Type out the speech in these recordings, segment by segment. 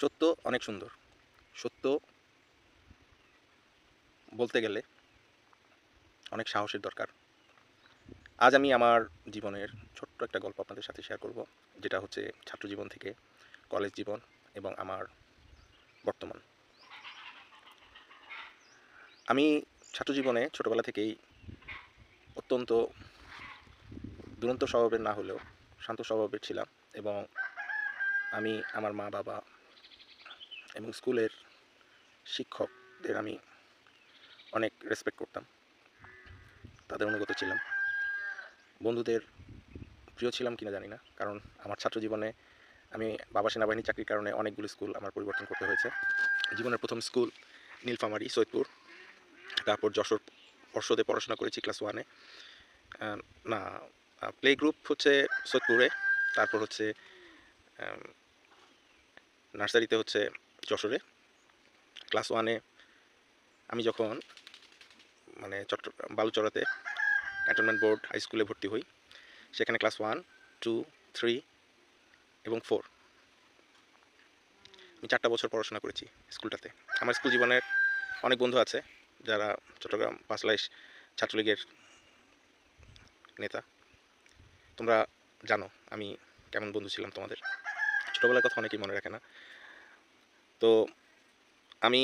সত্য অনেক সুন্দর। সত্য বলতে গেলে অনেক সাহসের দরকার। আজ আমি আমার জীবনের ছোট্ট একটা গল্প আপনাদের সাথে শেয়ার করব, যেটা হচ্ছে ছাত্র জীবন থেকে কলেজ জীবন এবং আমার বর্তমান। আমি ছাত্র জীবনে ছোটোবেলা থেকেই অত্যন্ত দুরন্ত স্বভাবের না হলেও শান্ত স্বভাবের ছিলাম এবং আমি আমার মা বাবা এবং স্কুলের শিক্ষকদের আমি অনেক রেসপেক্ট করতাম। তাদের অনুগত ছিলাম। বন্ধুদের প্রিয় ছিলাম কিনা জানি না, কারণ আমার ছাত্র জীবনে আমি বাবা সেনাবাহিনী চাকরির কারণে অনেকগুলো স্কুল আমার পরিবর্তন করতে হয়েছে। জীবনের প্রথম স্কুল নীলফামারী, সৈয়দপুর, তারপর যশোর পর্ষদে পড়াশোনা করেছি ক্লাস ওয়ানে না প্লে গ্রুপ হচ্ছে সৈয়দপুরে, তারপর হচ্ছে নার্সারিতে হচ্ছে যশোরে। ক্লাস ওয়ানে আমি যখন মানে চট্টগ্রাম বালুচড়াতে ক্যান্টনমেন্ট বোর্ড হাই স্কুলে ভর্তি হই, সেখানে ক্লাস ওয়ান, টু, থ্রি এবং ফোর। আমি চারটা বছর পড়াশোনা করেছি স্কুলটাতে। আমার স্কুল জীবনের অনেক বন্ধু আছে যারা চট্টগ্রাম পাঁচলাইশ ছাত্রলীগের নেতা। তোমরা জানো আমি কেমন বন্ধু ছিলাম তোমাদের। ছোটোবেলার কথা অনেকেই মনে রাখে না। তো আমি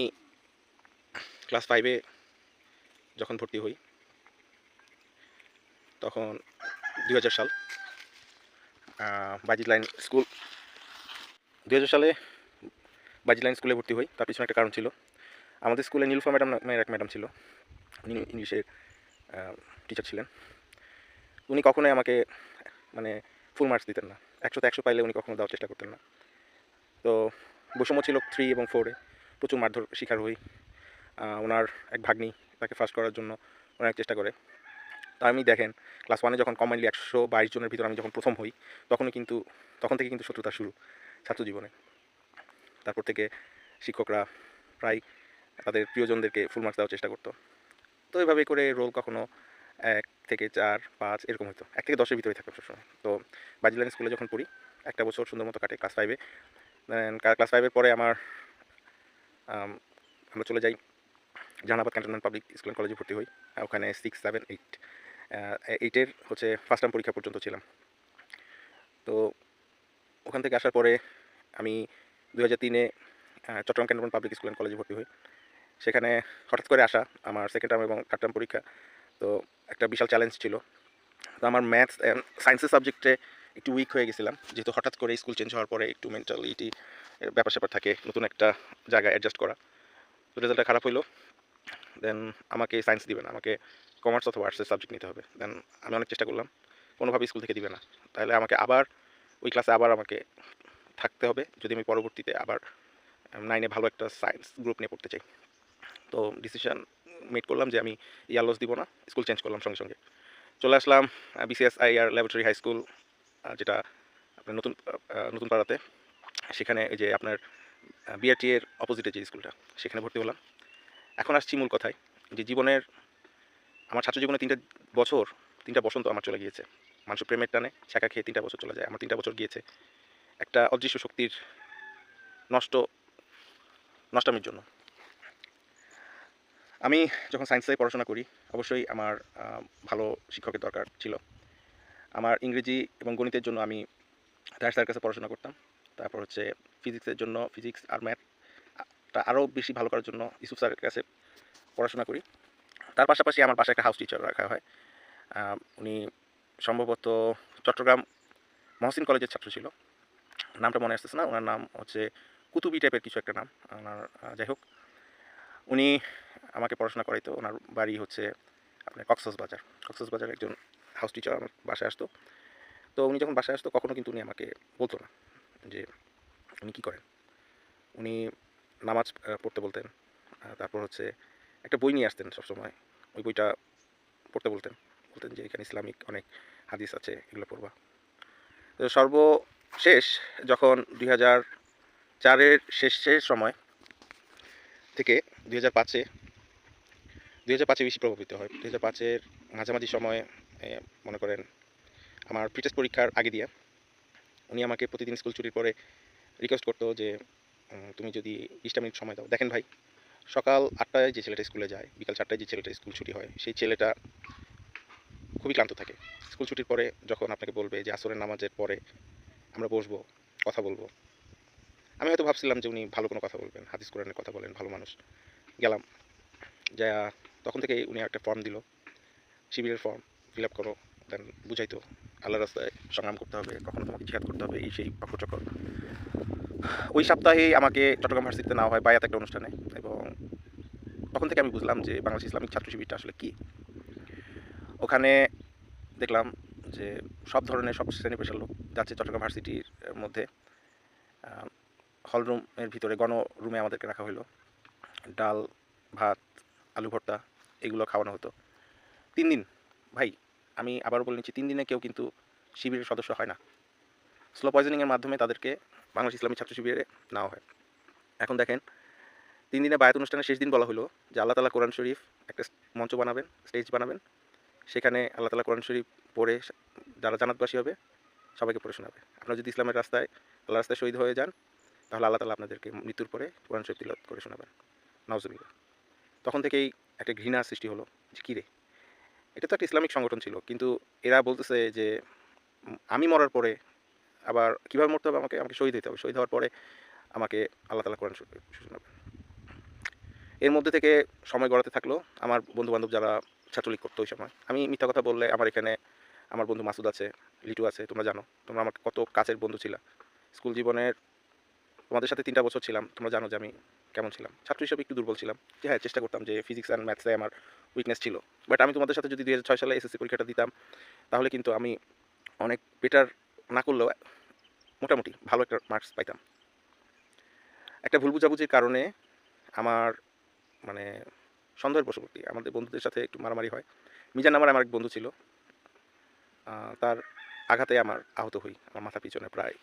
ক্লাস ফাইভে যখন ভর্তি হই, তখন দুই হাজার সাল বাজিত লাইন স্কুল দুই হাজার সালে বাজিত লাইন স্কুলে ভর্তি হই। তার পিছনে একটা কারণ ছিল, আমাদের স্কুলে নীলফা ম্যাডাম নামের এক ম্যাডাম ছিল, উনি ইংলিশের টিচার ছিলেন। উনি কখনোই আমাকে মানে ফুল মার্কস দিতেন না। একশোতে একশো পাইলে উনি কখনো দেওয়ার চেষ্টা করতেন না। তো বৈষম্য ছিল থ্রি এবং ফোরে প্রচুর মারধর শিকার হই। ওনার এক ভাগ্নি তাকে ফার্স্ট করার জন্য অনেক চেষ্টা করে। তা আমি দেখেন ক্লাস ওয়ানে যখন কমাইনলি একশো বাইশ জনের ভিতরে আমি যখন প্রথম হই, তখনই কিন্তু, তখন থেকে কিন্তু শত্রুতা শুরু ছাত্র জীবনে। তারপর থেকে শিক্ষকরা প্রায় তাদের প্রিয়জনদেরকে ফুল মার্কস দেওয়ার চেষ্টা করতো। তো এভাবে করে রোল কখনো এক থেকে চার, পাঁচ, এরকম হতো এক থেকে দশের ভিতরে থাকতো সবসময়। তো বাজিলান স্কুলে যখন পড়ি, একটা বছর সুন্দর মতো কাটে ক্লাস ফাইভে ক্লাস ফাইভের পরে আমার আমরা চলে যাই Jahanabad cantonment public school and কলেজে ভর্তি হই। ওখানে সিক্স সেভেন এইট এইটের হচ্ছে ফার্স্ট টার্ম পরীক্ষা পর্যন্ত ছিলাম। তো ওখান থেকে আসার পরে আমি দু হাজার তিনে Chittagong cantonment public school and কলেজে ভর্তি হই। সেখানে হঠাৎ করে আসা আমার সেকেন্ড টার্ম এবং থার্ড টার্ম পরীক্ষা। তো একটা বিশাল চ্যালেঞ্জ ছিল। তো আমার ম্যাথস সায়েন্সের সাবজেক্টে একটু উইক হয়ে গেছিলাম। যেহেতু হঠাৎ করে স্কুল চেঞ্জ হওয়ার পরে একটু মেন্টালিটি ব্যাপার স্যাপার থাকে, নতুন একটা জায়গায় অ্যাডজাস্ট করা। তো রেজাল্টটা খারাপ হইল। দেন আমাকে সায়েন্স দিবে না, আমাকে কমার্স অথবা আর্টসের সাবজেক্ট নিতে হবে। দেন আমি অনেক চেষ্টা করলাম কোনোভাবে স্কুল থেকে দিবে না। তাহলে আমাকে আবার ওই ক্লাসে আবার আমাকে থাকতে হবে, যদি আমি পরবর্তীতে আবার নাইনে ভালো একটা সায়েন্স গ্রুপ নিয়ে পড়তে চাই। তো ডিসিশন মেড করলাম যে আমি ইয়ারলস দিব না স্কুল চেঞ্জ করলাম সঙ্গে সঙ্গে। চলে আসলাম BCS IR laboratory high school যেটা আপনার নতুন নতুন পাড়াতে, সেখানে যে আপনার বিআরটি এর অপোজিটে যে স্কুলটা সেখানে ভর্তি হলাম। এখন আসছি মূল কথায় যে জীবনের, আমার ছাত্র জীবনে তিনটা বছর, তিনটা বসন্ত আমার চলে গিয়েছে। মানুষ প্রেমের টানে শাখা খেয়ে তিনটা বছর চলে যায়, আমার তিনটা বছর গিয়েছে। একটা অদৃশ্য শক্তির নষ্ট, নষ্টামির জন্য। আমি যখন সায়েন্সে পড়াশোনা করি, অবশ্যই আমার ভালো শিক্ষকের দরকার ছিল। আমার ইংরেজি এবং গণিতের জন্য আমি স্যারের কাছে পড়াশোনা করতাম। তারপর হচ্ছে ফিজিক্সের জন্য ফিজিক্স আর ম্যাথটা আরও বেশি ভালো করার জন্য ইউসুফ স্যারের কাছে পড়াশোনা করি। তার পাশাপাশি আমার বাসায় একটা হাউস টিচার রাখা হয়। উনি সম্ভবত চট্টগ্রাম মহসিন কলেজের ছাত্র ছিল। নামটা মনে আসতেছে না, ওনার নাম হচ্ছে কুতুবি টাইপের কিছু একটা নাম। ওনার যাই হোক, উনি আমাকে পড়াশোনা করাইতো। ওনার বাড়ি হচ্ছে আপনার কক্সস বাজার কক্সস বাজার একজন হাউস টিচার আমার বাসায় আসতো। তো উনি যখন বাসায় আসতো, কখনো কিন্তু উনি আমাকে বলতো না যে, উনি কী করেন? উনি নামাজ পড়তে বলতেন। তারপর হচ্ছে একটা বই নিয়ে আসতেন সবসময়। ওই বইটা পড়তে বলতেন। বলতেন যে, এখানে ইসলামিক অনেক হাদিস আছে, এগুলো পড়বা। তো সর্বশেষ যখন দুই হাজার চারের শেষ শেষ সময় থেকে দুই হাজার পাঁচে, দুই হাজার পাঁচে বেশি প্রভাবিত হয়। দুই হাজার পাঁচের মাঝামাঝি সময়ে মনে করেন, আমার প্রিটেস্ট পরীক্ষার আগে দিয়ে উনি আমাকে প্রতিদিন স্কুল ছুটির পরে রিকোয়েস্ট করতো যে তুমি যদি বিশটা মিনিট সময় দাও। দেখেন ভাই, সকাল আটটায় যে ছেলেটা স্কুলে যায়, বিকাল চারটায় যে ছেলেটা স্কুল ছুটি হয়, সেই ছেলেটা খুবই ক্লান্ত থাকে। স্কুল ছুটির পরে যখন আপনাকে বলবে যে, আসরের নামাজের পরে আমরা বসবো, কথা বলব, আমি হয়তো ভাবছিলাম যে উনি ভালো কোনো কথা বলবেন, হাদিস কোরআনের কথা বলেন, ভালো মানুষ। গেলাম যা তখন থেকেই উনি একটা ফর্ম দিল শিবিরের ফর্ম ফিল আপ করো দেন বুঝাইতো আল্লাহ রাস্তায় সংগ্রাম করতে হবে, কখনো তোমাকে জিহাদ করতে হবে, এই সেই অকচকর ওই সপ্তাহেই আমাকে চট্টগ্রাম ভার্সিটিতে নেওয়া হয় বায়াত একটা অনুষ্ঠানে, এবং তখন থেকে আমি বুঝলাম যে বাংলাদেশ ইসলামিক ছাত্র শিবিরটা আসলে কী। ওখানে দেখলাম যে সব ধরনের, সব শ্রেণি পেশার লোক যাচ্ছে চট্টগ্রাম ভার্সিটির মধ্যে। হলরুমের ভিতরে গণ রুমে আমাদেরকে রাখা হলো ডাল, ভাত, আলু ভর্তা, এগুলো খাওয়ানো হতো। তিন দিন, ভাই আমি আবারও বলে নিচ্ছি, তিন দিনে কেউ কিন্তু শিবিরের সদস্য হয় না। স্লো পয়জনিংয়ের মাধ্যমে তাদেরকে বাংলাদেশ ইসলামী ছাত্র শিবিরে নেওয়া হয়। এখন দেখেন, তিন দিনে বায়াত অনুষ্ঠানের শেষ দিন বলা হলো যে আল্লাহ তালা কোরআন শরীফ একটা মঞ্চ বানাবেন, স্টেজ বানাবেন। সেখানে আল্লাহ তালা কোরআন শরীফ পড়ে যারা জানাতবাসী হবে, সবাইকে পড়ে শোনাবে। আপনারা যদি ইসলামের রাস্তায় আল্লাহ রাস্তায় শহীদ হয়ে যান, তাহলে আল্লাহ তালা আপনাদেরকে মৃত্যুর পরে কোরআন শরীফ তিলত করে শোনাবেন। নওয়াজবিল্লা তখন থেকেই একটা ঘৃণা সৃষ্টি হলো যে, কী রে? এটা তো একটা ইসলামিক সংগঠন ছিল, কিন্তু এরা বলতেছে যে আমি মরার পরে আবার কীভাবে মরতে হবে আমাকে? আমাকে শহীদ হতে হবে। শহীদ হওয়ার পরে আমাকে আল্লাহ তালা কোরআন শোনাবে এর মধ্যে থেকে সময় গড়াতে থাকল আমার বন্ধু বান্ধব যারা ছাত্রলীগ করতো ওই সময়। আমি মিথ্যা কথা বললে আমার এখানে আমার বন্ধু মাসুদ আছে, লিটু আছে, তোমরা জানো। তোমরা আমার কত কাছের বন্ধু ছিলা। স্কুল জীবনের তোমাদের সাথে তিনটা বছর ছিলাম, তোমরা জানো যে আমি কেমন ছিলাম? ছাত্র হিসেবে একটু দুর্বল ছিলাম। যে হ্যাঁ চেষ্টা করতাম যে ফিজিক্স অ্যান্ড ম্যাথসে আমার উইকনেস ছিল। বাট আমি তোমাদের সাথে যদি দুই হাজার ছয় সালে এসএসসি পরীক্ষাটা দিতাম, তাহলে কিন্তু আমি অনেক বেটার না করলেও মোটামুটি ভালো একটা মার্কস পাইতাম। একটা ভুল বুঝাবুঝির কারণে আমার মানে সন্দেহের বশবর্তী আমাদের বন্ধুদের সাথে একটু মারামারি হয়। মিজান নামার আমার এক বন্ধু ছিল। তার আঘাতে আমার আহত হই। আমার মাথা পিছনে প্রায়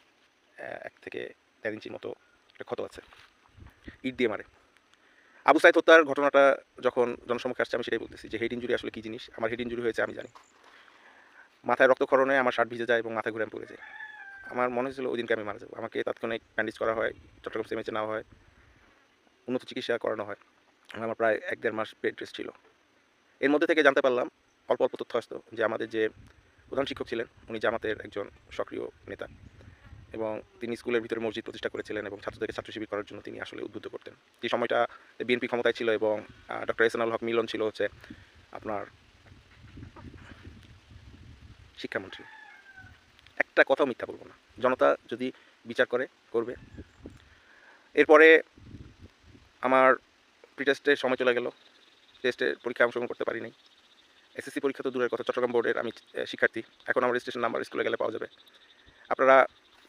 এক থেকে দেড় ইঞ্চির মতো একটা ক্ষত আছে। ইট দিয়ে মারে। আবু সাইদ হত্যার ঘটনাটা যখন জনসম্মুখে আসছে, আমি সেটাই বলতেছি যে হেড ইঞ্জুরি আসলে কী জিনিস? আমার হেড ইঞ্জুরি হয়েছে, আমি জানি। মাথায় রক্তক্ষরণে আমার শার্ট ভিজে যায় এবং মাথা ঘুরে পড়ে যায় আমার মনে হয়েছিল ওই দিনকে আমি মারা যাব। আমাকে তাৎক্ষণিক ব্যান্ডেজ করা হয়, চট্টগ্রাম সিমেন্সে নেওয়া হয়, উন্নত চিকিৎসা করানো হয়। আমার প্রায় এক দেড় মাস বেড রেস্ট ছিল। এর মধ্যে থেকে জানতে পারলাম, অল্প অল্প তথ্য আসতো যে আমাদের যে প্রধান শিক্ষক ছিলেন, উনি জামাতের একজন সক্রিয় নেতা। এবং তিনি স্কুলের ভিতরে মসজিদ প্রতিষ্ঠা করেছিলেন এবং ছাত্রদেরকে ছাত্র শিবির করার জন্য তিনি আসলে উদ্বুদ্ধ করতেন। যে সময়টা বিএনপি ক্ষমতায় ছিল এবং ডক্টর এসএনাল হক মিলন ছিল হচ্ছে আপনার শিক্ষামন্ত্রী। একটা কথাও মিথ্যা বলব না। জনতা যদি বিচার করে, করবে। এরপরে আমার প্রি টেস্টের সময় চলে গেল। টেস্টে পরীক্ষা অংশগ্রহণ করতে পারি নাই। এসএসসি পরীক্ষা তো দূরের কথা। চট্টগ্রাম বোর্ডের আমি শিক্ষার্থী। এখন আমার রেজিস্ট্রেশন নাম্বার স্কুলে গেলে পাওয়া যাবে। আপনারা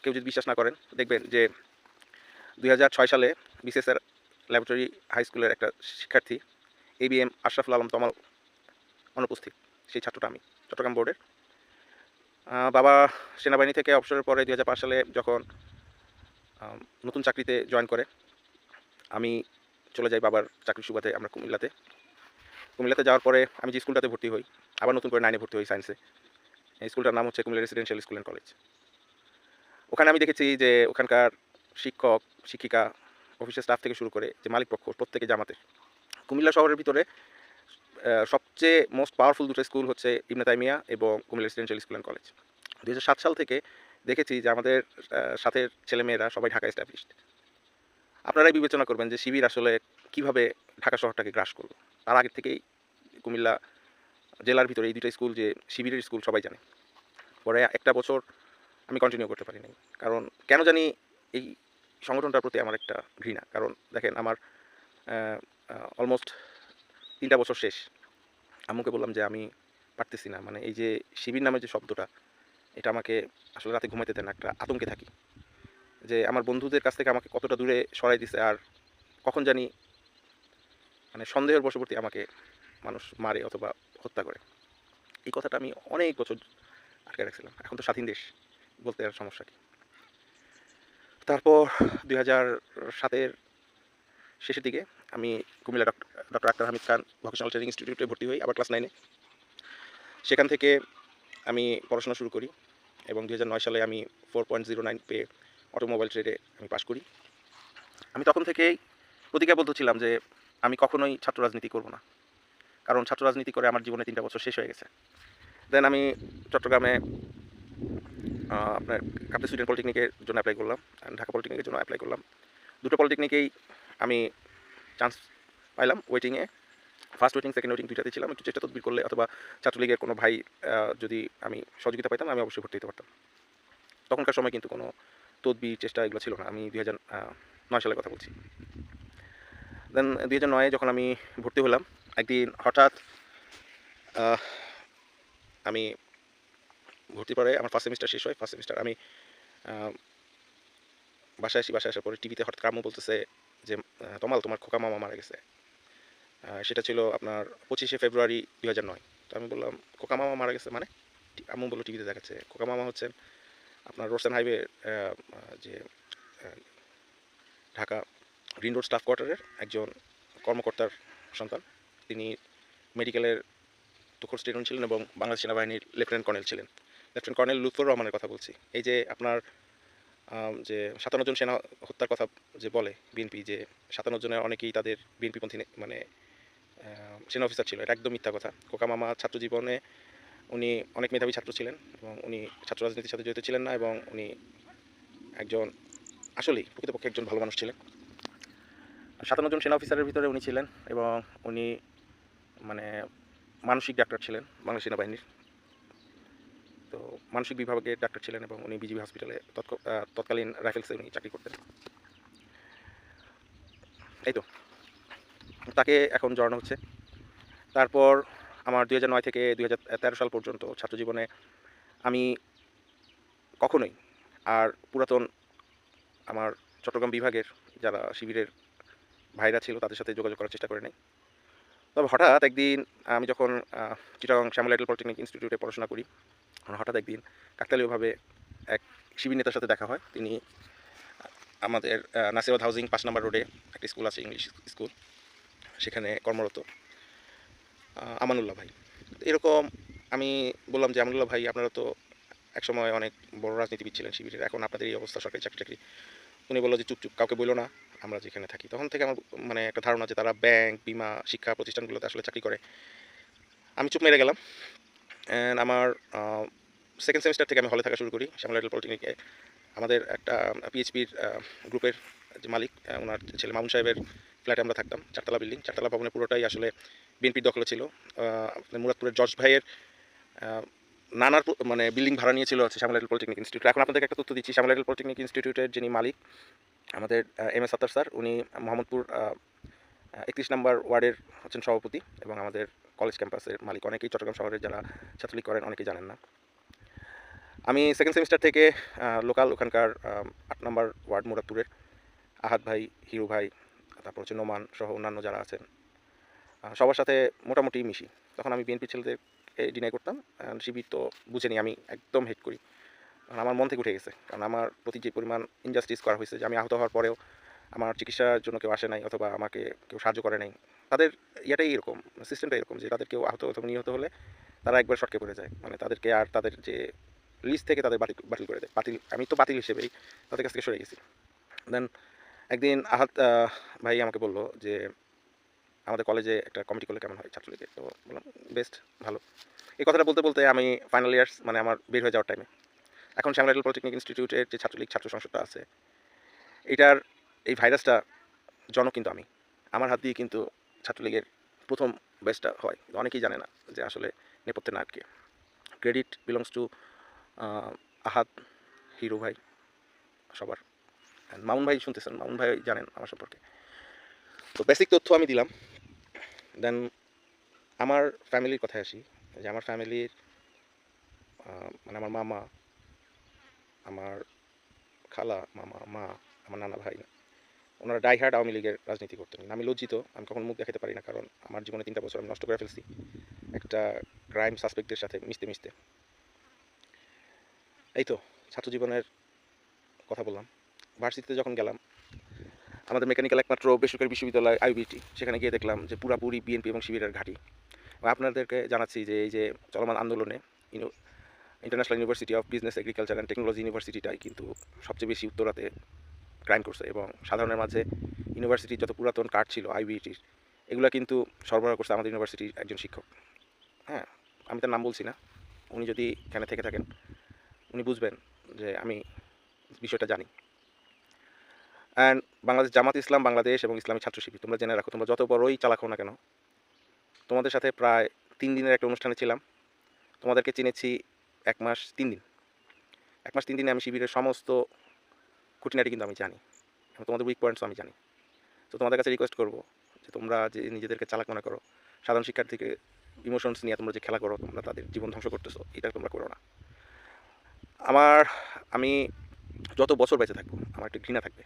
কেউ যদি বিশ্বাস না করেন, দেখবেন যে দু হাজার ছয় সালে বিসিএসআর ল্যাবরেটরি হাই স্কুলের একটা শিক্ষার্থী A B M Ashraful Alam Tamal অনুপস্থিত, সেই ছাত্রটা আমি, চট্টগ্রাম বোর্ডের বাবা সেনাবাহিনী থেকে অবসরের পরে দুই হাজার পাঁচ সালে যখন নতুন চাকরিতে জয়েন করে, আমি চলে যাই বাবার চাকরির সুবাদে আমরা কুমিল্লাতে। কুমিল্লাতে যাওয়ার পরে আমি যে স্কুলটাতে ভর্তি হই, আবার নতুন করে নাইনে ভর্তি হই সায়েন্সে এই স্কুলটার নাম হচ্ছে Comilla residential school and college ওখানে আমি দেখেছি যে ওখানকার শিক্ষক, শিক্ষিকা অফিসের স্টাফ থেকে শুরু করে যে মালিক পক্ষ প্রত্যেকে জামাতের। কুমিল্লা শহরের ভিতরে সবচেয়ে মোস্ট পাওয়ারফুল দুটো স্কুল হচ্ছে ইবনে তাইমিয়া এবং Comilla residential school and college দু সাত সাল থেকে দেখেছি যে আমাদের সাথের ছেলেমেয়েরা সবাই ঢাকা এস্টাবলিশড আপনারাই বিবেচনা করবেন যে শিবির আসলে কীভাবে ঢাকা শহরটাকে গ্রাস করল। তার আগে থেকেই কুমিল্লা জেলার ভিতরে এই দুটো স্কুল যে শিবিরের স্কুল সবাই জানে। পরে একটা বছর আমি কন্টিনিউ করতে পারি নাই কারণ কেন জানি এই সংগঠনটার প্রতি আমার একটা ঘৃণা। কারণ দেখেন আমার অলমোস্ট তিনটা বছর শেষ। আম্মুকে বললাম যে আমি পারতেছি না। মানে এই যে শিবির নামের যে শব্দটা, এটা আমাকে আসলে রাতে ঘুমাইতে দেন একটা আতঙ্কে থাকি। যে আমার বন্ধুদের কাছ থেকে আমাকে কতটা দূরে সরাই দিছে আর কখন জানি মানে সন্দেহের বশবর্তী আমাকে মানুষ মারে অথবা হত্যা করে। এই কথাটা আমি অনেক বছর আটকে রাখছিলাম। এখন তো স্বাধীন দেশ। বলতে আর সমস্যা কি? তারপর দুই হাজার সাতের শেষের দিকে আমি Comilla doctor doctor Akhtar Hamid Khan vocational training ইনস্টিটিউটে ভর্তি হই, আবার ক্লাস নাইনে সেখান থেকে আমি পড়াশোনা শুরু করি এবং দু হাজার নয় সালে আমি ফোর পয়েন্ট জিরো নাইন পেয়ে অটোমোবাইল ট্রেডে আমি পাশ করি। আমি তখন থেকেই প্রতিজ্ঞাবদ্ধ ছিলাম যে আমি কখনোই ছাত্র রাজনীতি করব না, কারণ ছাত্র রাজনীতি করে আমার জীবনে তিনটা বছর শেষ হয়ে গেছে। দেন আমি চট্টগ্রামে আপনার কাপ্তাই সুইডেন পলিটেকনিকের জন্য অ্যাপ্লাই করলাম ঢাকা পলিটেকনিকের জন্য অ্যাপ্লাই করলাম। দুটো পলিটেকনিকেই আমি চান্স পাইলাম ওয়েটিংয়ে ফার্স্ট ওয়েটিং সেকেন্ড ওয়েটিং দুইটাতে ছিলাম। একটু চেষ্টা তদবির করলে অথবা ছাত্রলীগের কোনো ভাই যদি আমি সহযোগিতা পাইতাম, আমি অবশ্যই ভর্তি হতে পারতাম। তখনকার সময় কিন্তু কোনো তদবির, চেষ্টা এগুলো ছিল না। আমি দুই হাজার নয় সালের কথা বলছি। দেন দুই হাজার যখন আমি ভর্তি হলাম, একদিন হঠাৎ আমি ভর্তি পরে। আমার ফার্স্ট সেমিস্টার শেষ হয় ফার্স্ট সেমিস্টার আমি বাসায় আসি, বাসায় আসার পরে টিভিতে হঠাৎ কাম্য বলতেছে যে তমাল, তোমার খোকা মামা মারা গেছে। সেটা ছিল আপনার পঁচিশে ফেব্রুয়ারি দু হাজার নয়। তো আমি বললাম, খোকা মামা মারা গেছে মানে? আম্মু বলল টিভিতে দেখাচ্ছে। খোকা মামা হচ্ছেন আপনার রোডসান হাইওয়ে যে ঢাকা গ্রিন রোড স্টাফ কোয়ার্টারের একজন কর্মকর্তার সন্তান। তিনি মেডিকেলের তুখর স্টেশন ছিলেন এবং বাংলাদেশ সেনাবাহিনীর লেফটেন্যান্ট কর্নেল ছিলেন। লেফটেন্যান্ট কর্নেল লুৎফর রহমানের কথা বলছি। এই যে আপনার যে সাতান্ন জন সেনা হত্যার কথা যে বলে বিএনপি, যে সাতান্ন জনের অনেকেই তাদের বিএনপিপন্থী মানে সেনা অফিসার ছিল, এটা একদম মিথ্যা কথা। কোকা মামা ছাত্র জীবনে উনি অনেক মেধাবী ছাত্র ছিলেন এবং উনি ছাত্র রাজনীতির সাথে জড়িত ছিলেন না এবং উনি একজন, আসলেই প্রকৃতপক্ষে একজন ভালো মানুষ ছিলেন। সাতান্ন জন সেনা অফিসারের ভিতরে উনি ছিলেন এবং উনি মানে মানসিক ডাক্তার ছিলেন বাংলাদেশ সেনাবাহিনীর। তো মানসিক বিভাগের ডাক্তার ছিলেন এবং উনি বিজিবি হসপিটালে তৎক- তৎকালীন রাইফেলসে উনি চাকরি করতেন। এই তো। তাকে এখন জড়ানো হচ্ছে। তারপর আমার দুই নয় থেকে দুই সাল পর্যন্ত ছাত্র জীবনে আমি কখনোই আর পুরাতন আমার চট্টগ্রাম বিভাগের যারা শিবিরের ভাইরা ছিল তাদের সাথে যোগাযোগ করার চেষ্টা করে নাই। তবে হঠাৎ একদিন আমি যখন চিটাগং শ্যামলাইটেল পলিটেকনিক ইনস্টিটিউটে পড়াশোনা করি হঠাৎ একদিন কাকতালীয়ভাবে এক শিবির নেতার সাথে দেখা হয়। তিনি আমাদের নাসিরাবাদ হাউজিং পাঁচ নম্বর রোডে একটা স্কুল আছে ইংলিশ স্কুল সেখানে কর্মরত আমানুল্লাহ ভাই। এরকম আমি বললাম যে, আমানুল্লাহ ভাই, আপনারা তো একসময় অনেক বড় রাজনীতিবিদ ছিলেন শিবিরের, এখন আপনাদের এই অবস্থা, সরকারি চাকরি চাকরি উনি বলল যে, চুপ চুপ, কাউকে বলল না, আমরা যেখানে থাকি। তখন থেকে আমার মানে একটা ধারণা যে, তারা ব্যাংক, বিমা, শিক্ষা প্রতিষ্ঠানগুলোতে আসলে চাকরি করে। আমি চুপ মেরে গেলাম। অ্যান্ড আমার সেকেন্ড সেমিস্টার থেকে আমি হলে থাকা শুরু করি শ্যামলাইটেল পলিটেকনিকে আমাদের একটা পিএইচপির গ্রুপের যে মালিক ওনার ছেলে মামুন সাহেবের ফ্ল্যাটে আমরা থাকতাম, চারতলা বিল্ডিং চারতলা ভবনের পুরোটাই আসলে বিএনপির দখলে ছিল। মুরাদপুরের জর্জ ভাইয়ের নানার মানে বিল্ডিং ভাড়া নিয়েছিল হচ্ছে শ্যামলাইটেল পলিটেকনিক ইনস্টিটিউট এখন আপনাদেরকে একটা তথ্য দিচ্ছি শ্যামলাইটেল পলিটেকনিক ইনস্টিটিউটের যিনি মালিক, আমাদের এম এস সাত্তার স্যার, উনি মোহাম্মদপুর একত্রিশ নম্বর ওয়ার্ডের হচ্ছেন সভাপতি এবং আমাদের কলেজ ক্যাম্পাসের মালিক। অনেকেই চট্টগ্রাম শহরের যারা ছাত্রলীগ করেন, অনেকেই জানেন না। আমি সেকেন্ড সেমিস্টার থেকে লোকাল ওখানকার আট নম্বর ওয়ার্ড মুরাদপুরের আহাত ভাই, হিরু ভাই, তারপর হচ্ছে নোমান সহ অন্যান্য যারা আছেন সবার সাথে মোটামুটি মিশি। তখন আমি বিএনপি ছেলেদেরকে ডিনাই করতাম শিবির তো বুঝেনি আমি একদম হেট করি। কারণ আমার মন থেকে উঠে গেছে। কারণ আমার প্রতি যে পরিমাণ ইনজাস্টিস করা হয়েছে, যে আমি আহত হওয়ার পরেও আমার চিকিৎসার জন্য কেউ আসে নাই, অথবা আমাকে কেউ সাহায্য করে নাই তাদের ইয়েটাই এরকম সিস্টেমটা এরকম যে তাদের কেউ আহত অথবা নিহত হলে তারা একবার শর্টকে পড়ে যায়। মানে তাদেরকে আর তাদের যে লিস্ট থেকে তাদের বাতিল বাতিল করে দেয়। বাতিল আমি তো বাতিল হিসেবেই তাদের কাছ থেকে সরে গেছি। দেন একদিন আহাত ভাই আমাকে বলল যে আমাদের কলেজে একটা কমিটি করলে কেমন হয় ছাত্রলীগের। তো বললাম, বেস্ট, ভালো। এই কথাটা বলতে বলতে আমি ফাইনাল ইয়ার্স মানে আমার বের হয়ে যাওয়ার টাইমে এখন শ্যামলাইটেল পলিটেকনিক ইনস্টিটিউটের যে ছাত্রলীগ, ছাত্র সংসদটা আছে, এটার এই ভাইরাসটা জনক কিন্তু আমি। আমার হাত দিয়ে কিন্তু ছাত্রলীগের প্রথম বেস্টটা হয়। অনেকেই জানে না যে আসলে নেপথ্যে নাটকে credit belongs to Ahad hero ভাই, সবার। মামুন ভাই শুনতেছেন, মামুন ভাই জানেন আমার সম্পর্কে। তো বেসিক তথ্য আমি দিলাম। দেন আমার ফ্যামিলির কথায় আসি। যে আমার ফ্যামিলির মানে আমার মামা, আমার খালা, মামা, মা, আমার নানা ভাই। ওনারা ডাই হার্ড আওয়ামী লীগের রাজনীতি করতেন। আমি লজ্জিত, আমি কখন মুখ দেখাতে পারি না, কারণ আমার জীবনে তিনটা বছর আমি নষ্ট করে ফেলছি। একটা ক্রাইম সাসপেক্টের সাথে মিশতে মিশতে। এই তো, ছাত্র জীবনের কথা বললাম। ভার্সিটিতে যখন গেলাম, আমাদের মেকানিক্যাল একমাত্র বেসরকারি বিশ্ববিদ্যালয় আইবিটি সেখানে গিয়ে দেখলাম যে পুরাপুরি বিএনপি এবং শিবিরের ঘাঁটি। আপনাদেরকে জানাচ্ছি যে এই যে চলমান আন্দোলনে international university of business agriculture and technology ইউনিভার্সিটিটাই কিন্তু সবচেয়ে বেশি উত্তরাতে ক্রাইম করছে এবং সাধারণের মাঝে ইউনিভার্সিটির যত পুরাতন কার্ড ছিল আইবিটির এগুলো কিন্তু সরবরাহ করছে আমাদের ইউনিভার্সিটির একজন শিক্ষক। হ্যাঁ আমি তার নাম বলছি না। উনি যদি এখানে থেকে থাকেন, উনি বুঝবেন যে আমি বিষয়টা জানি। অ্যান্ড বাংলাদেশ জামাত ইসলাম, বাংলাদেশ এবং ইসলামী ছাত্র শিবির, তোমরা জেনে রাখো, তোমরা যত বড়ই চালাক না কেন, তোমাদের সাথে প্রায় তিন দিনের একটা অনুষ্ঠানে ছিলাম। তোমাদেরকে চিনেছি এক মাস, তিন দিন। এক মাস, তিন দিনে আমি শিবিরের সমস্ত খুঁটিনাটি কিন্তু আমি জানি এবং তোমাদের উইক পয়েন্টসও আমি জানি। তো তোমাদের কাছে রিকোয়েস্ট করব যে তোমরা যে নিজেদেরকে চালাক মনে করো, সাধারণ শিক্ষার্থীকে ইমোশনস নিয়ে তোমরা যে খেলা করো, তোমরা তাদের জীবন ধ্বংস করতেছো, এটা তোমরা করো না। আমার, আমি যত বছর বেঁচে থাকব, আমার একটা ঘৃণা থাকবে।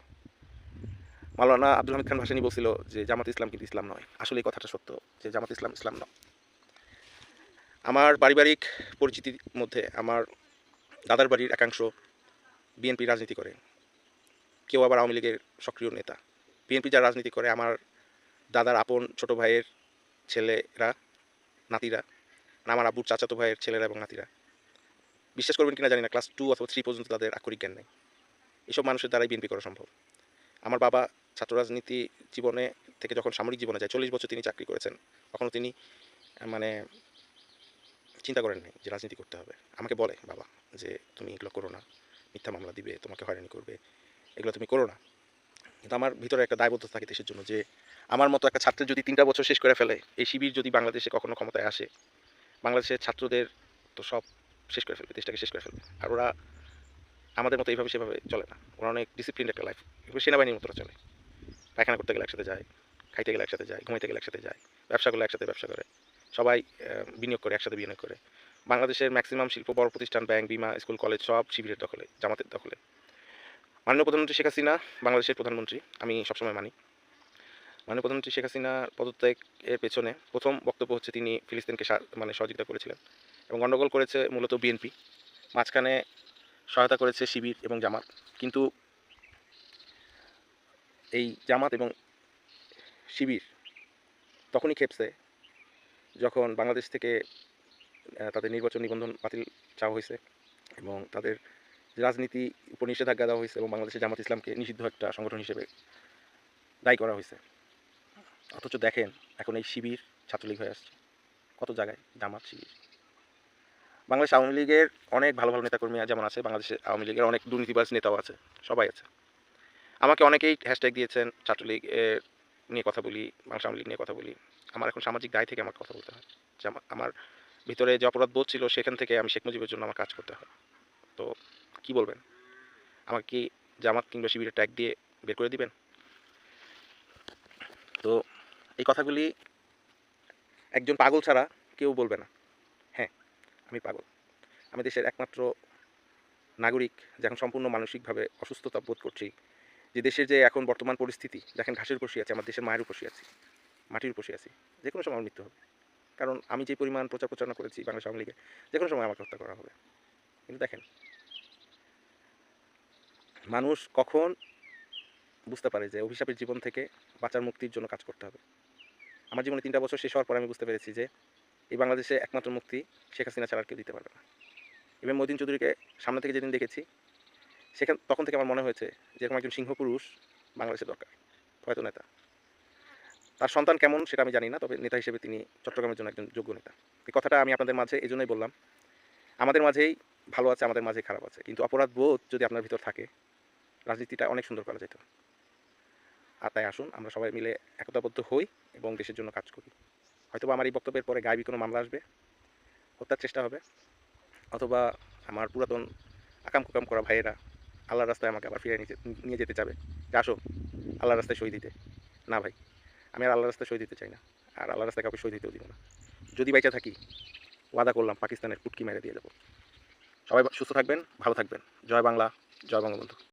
মাওলানা আব্দুল হামিদ খান ভাসানি বলছিল যে, জামাত ইসলাম কিন্তু ইসলাম নয়। আসলে এই কথাটা সত্য যে, জামাত ইসলাম ইসলাম নয়। আমার পারিবারিক পরিচিতির মধ্যে আমার দাদার বাড়ির একাংশ বিএনপি রাজনীতি করে। কেউ আবার আওয়ামী লীগের সক্রিয় নেতা। বিএনপি যারা রাজনীতি করে, আমার দাদার আপন ছোট ভাইয়ের ছেলেরা, নাতিরা আমার আব্বুর চাচাতো ভাইয়ের ছেলেরা এবং নাতিরা। বিশ্বাস করবেন কিনা জানি না ক্লাস টু অথবা থ্রি পর্যন্ত তাদের আক্ষরিক জ্ঞান নেই। এসব মানুষের দ্বারাই বিএনপি করা সম্ভব। আমার বাবা ছাত্র রাজনীতি জীবনে থেকে যখন সামরিক জীবনে যায়, চল্লিশ বছর তিনি চাকরি করেছেন, তখনও তিনি মানে চিন্তা করেন নাই যে রাজনীতি করতে হবে। আমাকে বলে বাবা যে, তুমি এগুলো করো না। মিথ্যা মামলা দিবে, তোমাকে হয়রানি করবে। এগুলো তুমি করো না। কিন্তু আমার ভিতরে একটা দায়বদ্ধতা থাকে দেশের জন্য যে, আমার মতো একটা ছাত্রের যদি তিনটা বছর শেষ করে ফেলে, এই শিবির যদি বাংলাদেশে কখনো ক্ষমতায় আসে, বাংলাদেশের ছাত্রদের তো সব শেষ করে ফেলবে, দেশটাকে শেষ করে ফেলবে। আর ওরা আমাদের মতো এইভাবে সেভাবে চলে না। ওরা অনেক ডিসিপ্লিন একটা লাইফ সেনাবাহিনীর মতো চলে। পায়খানা করতে গেলে একসাথে যায়, খাইতে গেলে একসাথে যায়, ঘুমাইতে গেলে একসাথে যায়, ব্যবসা করলে একসাথে ব্যবসা করে, সবাই বিনিয়োগ করে, একসাথে বিনিয়োগ করে। বাংলাদেশের ম্যাক্সিমাম শিল্প, বড় প্রতিষ্ঠান ব্যাংক বিমা স্কুল কলেজ সব শিবিরের দখলে, জামাতের দখলে। মাননীয় প্রধানমন্ত্রী শেখ হাসিনা, বাংলাদেশের প্রধানমন্ত্রী, আমি সবসময় মানি। মাননীয় প্রধানমন্ত্রী শেখ হাসিনার পদত্যাগের পেছনে প্রথম বক্তব্য হচ্ছে তিনি ফিলিস্তিনকে মানে সহযোগিতা করেছিলেন এবং গণ্ডগোল করেছে মূলত বিএনপি। মাঝখানে সহায়তা করেছে শিবির এবং জামাত। কিন্তু এই জামাত এবং শিবির তখনই খেপছে যখন বাংলাদেশ থেকে তাদের নির্বাচন নিবন্ধন বাতিল চাওয়া হয়েছে এবং তাদের রাজনীতি উপর নিষেধাজ্ঞা দেওয়া হয়েছে এবং বাংলাদেশের জামাত ইসলামকে নিষিদ্ধ একটা সংগঠন হিসেবে দায়ী করা হয়েছে। অথচ দেখেন, এখন এই শিবির ছাত্রলীগ হয়ে আসছে। কত জায়গায়? জামাত, শিবির। বাংলাদেশ আওয়ামী লীগের অনেক ভালো ভালো নেতাকর্মী যেমন আছে বাংলাদেশের আওয়ামী লীগের অনেক দুর্নীতিবাজ নেতাও আছে, সবাই আছে। আমাকে অনেকেই হ্যাশট্যাগ দিয়েছেন, ছাত্রলীগ নিয়ে কথা বলি বাংলা আওয়ামী লীগ নিয়ে কথা বলি। আমার এখন সামাজিক দায় থেকে আমার কথা বলতে হয়। যে আমার ভিতরে যে অপরাধ বোধ ছিল, সেখান থেকে আমি শেখ মুজিবের জন্য আমার কাজ করতে হয়। তো কি বলবেন? আমাকে কি জামাত কিংবা শিবিরের ট্যাগ দিয়ে বের করে দিবেন? তো এই কথাগুলি একজন পাগল ছাড়া কেউ বলবে না। হ্যাঁ আমি পাগল। আমি দেশের একমাত্র নাগরিক, যে এখন সম্পূর্ণ মানসিকভাবে অসুস্থতা বোধ করছি, যে দেশের যে এখন বর্তমান পরিস্থিতি দেখেন ঘাসের উপর আছে, আমার দেশের মায়ের উপর আছি, মাটির উপর আছি, যে কোনো সময় আমার মৃত্যু হবে। কারণ আমি যে পরিমাণ প্রচার প্রচারণা করেছি বাংলা আওয়ামী লীগে যে কোনো সময় আমাকে হত্যা করা হবে। কিন্তু দেখেন মানুষ কখন বুঝতে পারে যে অভিশাপের জীবন থেকে বাঁচার মুক্তির জন্য কাজ করতে হবে। আমার জীবনে তিনটা বছর শেষ হওয়ার পর আমি বুঝতে পেরেছি যে এই বাংলাদেশে একমাত্র মুক্তি শেখ হাসিনা ছাড়া কেউ দিতে পারবে না। এবং মদিন চৌধুরীকে সামনে থেকে যেদিন দেখেছি, সেখান তখন থেকে আমার মনে হয়েছে যে এরকম একজন সিংহ পুরুষ বাংলাদেশে দরকার, হয়তো নেতা। তার সন্তান কেমন সেটা আমি জানি না, তবে নেতা হিসেবে তিনি চট্টগ্রামের জন্য একজন যোগ্য নেতা। এই কথাটা আমি আপনাদের মাঝে এই জন্যই বললাম। আমাদের মাঝেই ভালো আছে, আমাদের মাঝেই খারাপ আছে। কিন্তু অপরাধ বোধ যদি আপনার ভিতর থাকে রাজনীতিটা অনেক সুন্দর করা যেত। আর তাই আসুন, আমরা সবাই মিলে একতাবদ্ধ হই এবং দেশের জন্য কাজ করি। হয়তো বা আমার এই বক্তব্যের পরে গায়েবী কোনো মামলা আসবে, হত্যার চেষ্টা হবে, অথবা আমার পুরাতন আকাম কুকাম করা ভাইয়েরা আল্লাহর রাস্তায় আমাকে আবার ফিরে নিয়ে যেতে চাবে যে আসো আল্লাহর রাস্তায় সই দিতে। না ভাই, আমি আর আল্লাহর রাস্তায় সই দিতে চাই না, আর আল্লাহর রাস্তায় কাউকে সই দিতেও দিব না। যদি বাইচা থাকি, ওয়াদা করলাম, পাকিস্তানের পুটকি মেরে দিয়ে যাব। সবাই সুস্থ থাকবেন, ভালো থাকবেন। জয় বাংলা, জয় বঙ্গবন্ধু।